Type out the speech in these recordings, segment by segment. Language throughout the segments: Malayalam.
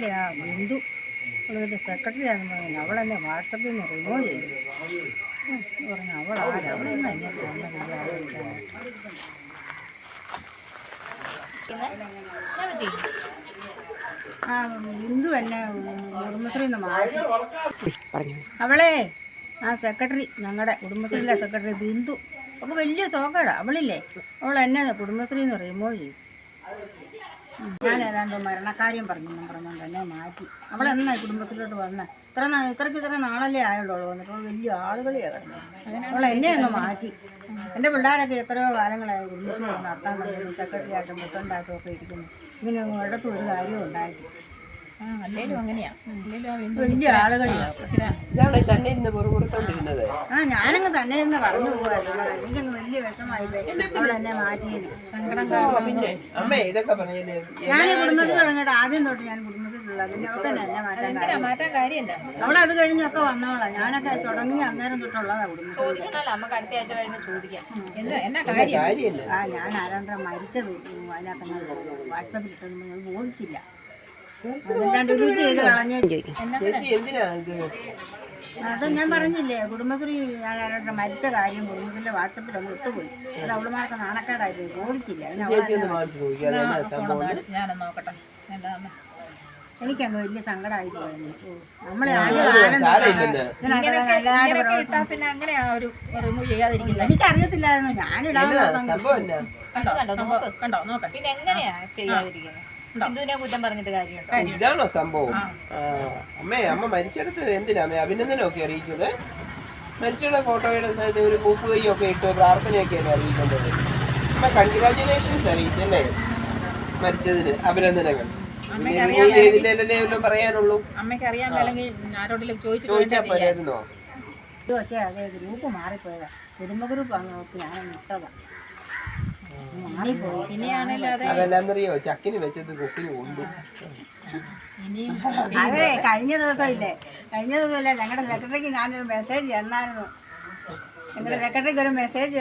കുടുംബശ്രീയിലെ ആ ബിന്ദു അവളുടെ സെക്രട്ടറി ആണെന്ന് പറഞ്ഞു അവളെന്നെ വാട്സപ്പിൽ നിന്ന് റിമൂവ് ചെയ്തു. പറഞ്ഞു അവൾ അവളൊന്നും എന്നെ തോന്നുന്നില്ല ആ കുടുംബശ്രീ നിന്ന് മാറ്റി. അവളെ ആ സെക്രട്ടറി ഞങ്ങളുടെ കുടുംബശ്രീയിലെ സെക്രട്ടറി ബിന്ദു. അവൾക്ക് വലിയ സോക്കേടാ അവളില്ലേ? അവൾ എന്നെ കുടുംബശ്രീയിൽ നിന്ന് റിമൂവ് ചെയ്തു. ഞാൻ ഏതാണ്ട് മരണക്കാര്യം പറഞ്ഞു എന്നും തന്നെ മാറ്റി അവളെന്നാ കുടുംബത്തിലോട്ട് വന്ന? ഇത്ര ഇത്രക്ക് ഇത്ര നാളല്ലേ ആയുള്ളൂ അവൾ വന്നിട്ട് വലിയ ആളുകളിയാണ് കിടന്നത് അവൾ എന്നെ അങ്ങ് മാറ്റി. എന്റെ പിള്ളേരൊക്കെ എത്രയോ കാലങ്ങളായി കുടുംബത്തിൽ നടത്താൻ തുടങ്ങി. സെക്രട്ടറി ആയിട്ടും പ്രസിഡന്റായിട്ടും ഒക്കെ ഇരിക്കുന്നു. ഇങ്ങനെ ഇടത്തും ഒരു കാര്യവും ഉണ്ടായിട്ടില്ല. അല്ലേലും അങ്ങനെയാ. അല്ലേലും ആ ബിന്ദു വലിയ ആളുകളിയാണ് ഇച്ചിരി ഇയാളെ തന്നെ ഇന്ന് ആ ഞാനങ്ങ് തന്നെ ഇരുന്ന് പറഞ്ഞു പോകായിരുന്നു എനിക്കങ്ങ് വലിയ വിഷമായി അവൾ എന്നെ മാറ്റിയത്. സങ്കടം കാരണം അമ്മേ ഇതൊക്കെ പറഞ്ഞത് ഞാൻ ഈ കുടുംബത്തിൽ തുടങ്ങിയിട്ട് ആദ്യം തൊട്ട് ഞാൻ കുടുംബത്തിലുള്ള പിന്നെ അവൾക്ക് എന്നെ മാറ്റാൻ എന്തിനാ കാര്യം. മാറ്റാൻ കാര്യമില്ല അവളത് കഴിഞ്ഞൊക്കെ വന്നോളാം ഞാനൊക്കെ തുടങ്ങി അന്നേരം തൊട്ടുള്ളതാ കുടുംബത്തിൽ ചോദിക്കണല്ലോ നമുക്ക് അടുത്ത ആഴ്ച വരുമ്പോൾ ചോദിക്കാം. എന്നാ എന്നാ കാര്യം? കാര്യമില്ല. ആ ഞാൻ ആരാണ്ട മരിച്ചത്. അതിനകത്ത് വാട്സപ്പിൽ ഇട്ടൊന്നും നിങ്ങൾ ബോധിച്ചില്ല. അത് ഞാൻ പറഞ്ഞില്ലേ കുടുംബശ്രീ ഞാൻ മരിച്ച കാര്യം കുടുംബത്തിന്റെ വാട്സപ്പിൽ ഒന്ന് ഇട്ടുപോയി. അത് അവളുമാർക്ക് നാണക്കേടായിട്ട് ഓടിച്ചില്ല ഞാനൊന്ന് നോക്കട്ടെ. എനിക്കങ്ങ് വലിയ സങ്കടമായി പോയിരുന്നു നമ്മളെ എനിക്കറിയത്തില്ലായിരുന്നു. ഞാനിടാൻ കണ്ടോ കണ്ടോ നോക്ക്. പിന്നെ എങ്ങനെയാ ചെയ്യാതിരിക്കുന്നത്? ഹിന്ദുവിനെ കുറ്റം പറഞ്ഞിട്ട് കാര്യമുണ്ടോ? ഇതാണോ സംഭവം? അമ്മേ അമ്മ മരിച്ചെടുത്ത് എന്തിനാ അമ്മേ? അഭിനന്ദനമൊക്കെ അറിയിച്ചത്. മരിച്ചുള്ള ഫോട്ടോയുടെ സ്ഥലത്ത് ഒരു പൂപ്പ് ഒക്കെ ഇട്ട് പ്രാർത്ഥനയൊക്കെയല്ലേ അറിയിക്കേണ്ടത്? അമ്മ കൺഗ്രാറ്റുലേഷൻസ് അറിയിച്ചല്ലേ മരിച്ചതിന് അഭിനന്ദനങ്ങൾ? പറയാനുള്ളൂ? അമ്മയ്ക്ക് അറിയാൻ ആരോടെങ്കിലും ചോദിച്ചിട്ട് ചോദിച്ചാ ഗ്രൂപ്പ് മാറിപ്പോയതാ. കുടുംബ ഗ്രൂപ്പ് ഞാൻ ഇട്ടതാ. മാറിപ്പോയി. ഇനിയാണല്ലോ അത് അതെല്ലാന്നറിയോ ചക്കിന് വെച്ചത് കൊക്കിന് കൊണ്ടു. ഇനിയും അതെ കഴിഞ്ഞ ദിവസം ഇല്ലേ കഴിഞ്ഞ ദിവസം ഇല്ലേ ഞങ്ങളുടെ സെക്രട്ടറിക്ക് ഞാനൊരു മെസ്സേജ് തന്നായിരുന്നു. ഞങ്ങളുടെ സെക്രട്ടറിക്ക് ഒരു മെസ്സേജ്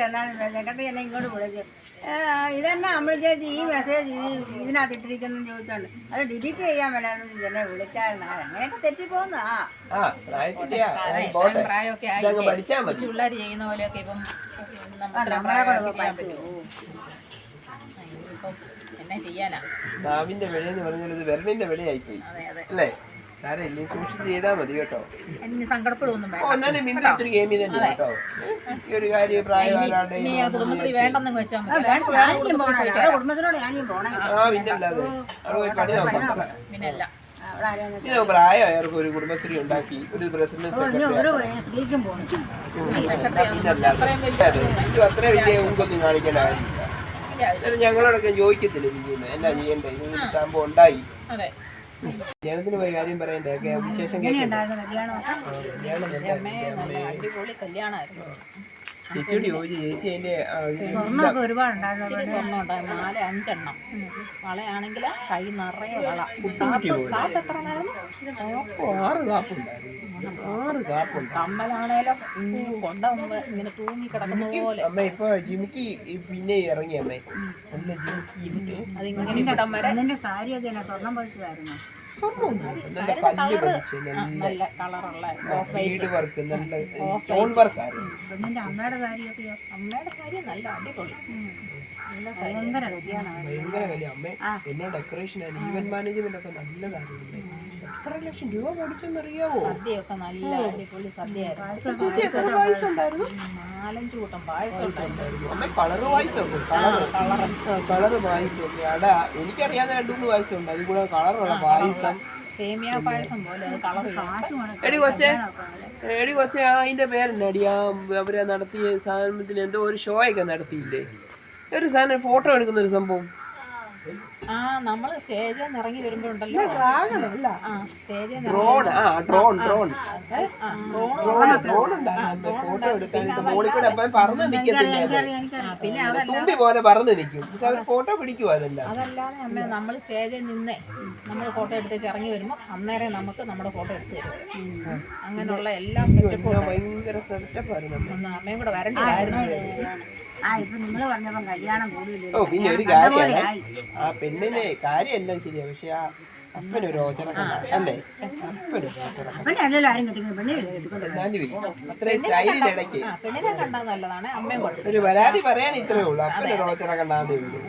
സെക്രട്ടറി എന്നെ ഇങ്ങോട്ട് വിളിച്ചു "ഏ, ഇതെന്നാ അമ്മ ചേച്ചി ഈ മെസ്സേജ് ഇതിനകത്ത് ഇട്ടിരിക്കുന്നു ചോദിച്ചോണ്ട്. അത് ഡിലീറ്റ് ചെയ്യാൻ വേണമെന്ന് എന്നെ വിളിച്ചായിരുന്നു ആ, അങ്ങനെയൊക്കെ പിള്ളേർ ചെയ്യുന്ന പോലെയൊക്കെ ഇപ്പം ഇപ്പം എന്നാ ചെയ്യാനാ. നാവിന്റെ വെളിയെന്ന് പറഞ്ഞത് വിരലിന്റെ വിലയായിപ്പോയി അല്ലേ? സാരമില്ലേ സൂക്ഷിച്ച് ചെയ്താൽ മതി കേട്ടോ. ഈ ഒരു കാര്യം കുടുംബശ്രീ വേണ്ടെന്ന് വെച്ചാൽ ആ, മതി. വേണ്ട, ഞാനിനിയും പോണം ഞങ്ങളുടെ കുടുംബത്തിനോട് ഞാനിയും പോണേ. ആ പിന്നല്ലാതെ. അവിടെ പോയി പണി നോക്കാം. പിന്നെ അല്ല അവിടെ ആരെയും ഇത് പ്രായമായവർക്ക് ഒരു കുടുംബശ്രീ ഉണ്ടാക്കി ഒരു പ്രസിഡന്റ് ഇത് അത്ര വലിയ ഉങ്കൊന്നും കാണിക്കേണ്ട കാര്യമില്ല. ഞങ്ങളോടൊക്കെ ചോദിക്കത്തില്ല എന്താ എന്നാ ചെയ്യണ്ടേ? സംഭവം ഉണ്ടായി. കല്യാണത്തിന് പോയി കാര്യം പറയണ്ടേ? ഒക്കെ വിശേഷം അടിപൊളി കല്യാണമായിരുന്നു. ചേച്ചിയോട് ചോദിച്ചു? ചേച്ചി അതിന്റെ സ്വർണമൊക്കെ ഒരുപാടുണ്ടായിരുന്നു സ്വർണം ഉണ്ടായിരുന്നു നാല് അഞ്ചെണ്ണം. വളയാണെങ്കിൽ കൈ നിറയെ വള. കുട്ടി കാപ്പ് എത്ര ഓ, ആറ് കാപ്പുണ്ടായിരുന്നു. ആറ് കാപ്പുണ്ട്. കമ്മലാണേലും ഇങ്ങനെ കൊണ്ട മുമ്പ് ഇങ്ങനെ തൂങ്ങി കിടക്കുന്ന പോലെ. അമ്മ ഇപ്പൊ ജിമിക്ക് ഈ പിന്നെ ഇറങ്ങി അമ്മേ. നല്ല ജിമിക്ക് അതിങ്ങനെ ഇവിടം വരെ. നല്ല കളറുള്ള വർക്ക് നല്ല സ്റ്റോൺ വർക്ക് ആയിരുന്നു. പെണ്ണിന്റെ അമ്മയുടെ സാരിയൊക്കെയോ അമ്മയുടെ കാര്യം നല്ല അടിപൊളി. ഭയങ്കര കല്യാണം ഭയങ്കര വലിയ അമ്മ പിന്നെ ഡെക്കറേഷൻ ആണ്? ഈവന്റ് മാനേജ്മെന്റ് ഒക്കെ നല്ല കാര്യമില്ലേ? എത്ര ലക്ഷം രൂപ മേടിച്ചെന്നറിയാവോ? സദ്യയൊക്കെ നല്ല അടിപൊളി സദ്യയായിരുന്നു. നാലഞ്ച് കൂട്ടം പായസം കളറ് വായിസൊക്കെ കളറ് വായിസൊക്കെ അട എനിക്കറിയാവുന്ന രണ്ടു മൂന്ന് വായിസുണ്ട് അതിൽ കൂടെ കളറുള്ള പായസം. സേമിയ പായസം പോലെ എടി കൊച്ചേ. എടി കൊച്ചേ ആ അതിന്റെ പേരെന്നടി? ആ അവരെ നടത്തിയ സാധനത്തിന് എന്തോ ഒരു ഷോ ഒക്കെ നടത്തിയില്ലേ? ഒരു സാധനം ഫോട്ടോ എടുക്കുന്ന ഒരു സംഭവം. ആ നമ്മൾ സ്റ്റേജിൽ ഇറങ്ങി വരുമ്പോഴുണ്ടല്ലോ. ആ സ്റ്റേജിൽ ഡ്രോൺ ആ ഡ്രോൺ ഡ്രോൺ. ഡ്രോൺ ഉണ്ടായിരുന്നു. ഫോട്ടോ എടുക്കാൻ മോളിൽ കൂടെ അപ്പം പറന്ന് നിൽക്കത്തില്ല തുമ്പി പോലെ പറന്ന് നിൽക്കും പക്ഷെ അവർ ഫോട്ടോ പിടിക്കും അതെല്ലാം. അതല്ലാതെ അമ്മ നമ്മൾ സ്റ്റേജിൽ നിന്നേ നമ്മൾ ഫോട്ടോ എടുത്തേച്ച് ഇറങ്ങി വരുമ്പോൾ അന്നേരം നമുക്ക് നമ്മുടെ ഫോട്ടോ എടുത്ത് തരും. അങ്ങനെയുള്ള എല്ലാ സെറ്റപ്പും ഭയങ്കര സെറ്റപ്പായിരുന്നു അമ്മയും കൂടെ വരണ്ടായിരുന്നു ഓ പിന്നെ ഒരു കാര്യമാണ്. ആ പെണ്ണിനെ കാര്യമെല്ലാം ശരിയാ. പക്ഷെ ആ അപ്പനൊരു രോചന കണ്ടാ അല്ലേ അപ്പനൊരു രോചന ഒരു പരാതി പറയാൻ ഇത്രേ ഉള്ളൂ. അപ്പനെ രോചന ഉള്ളൂ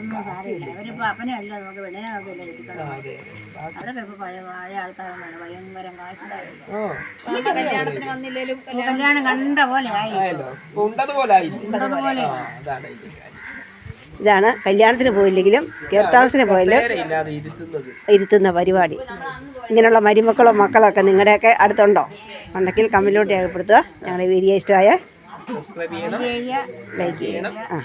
കല്യാണം കണ്ട പോലെ ആയി ആയല്ലോ. ഉണ്ടതുപോലെ ആയില്ലേ? അതാണ് ഇതിന്റെ ഇതാണ്. കല്യാണത്തിന് പോയില്ലെങ്കിലും കീർത്താമസിന് പോയാലും ഇരുത്തുന്ന പരിപാടി. ഇങ്ങനെയുള്ള മരുമക്കളോ മക്കളോ ഒക്കെ നിങ്ങളുടെയൊക്കെ അടുത്തുണ്ടോ? ഉണ്ടെങ്കിൽ കമ്മിലോട്ട് രേഖപ്പെടുത്തുക. ഞങ്ങളുടെ വീഡിയോ ഇഷ്ടമായ സബ്സ്ക്രൈബ് ചെയ്യണം. ലൈക്ക് ചെയ്യണം. ആ.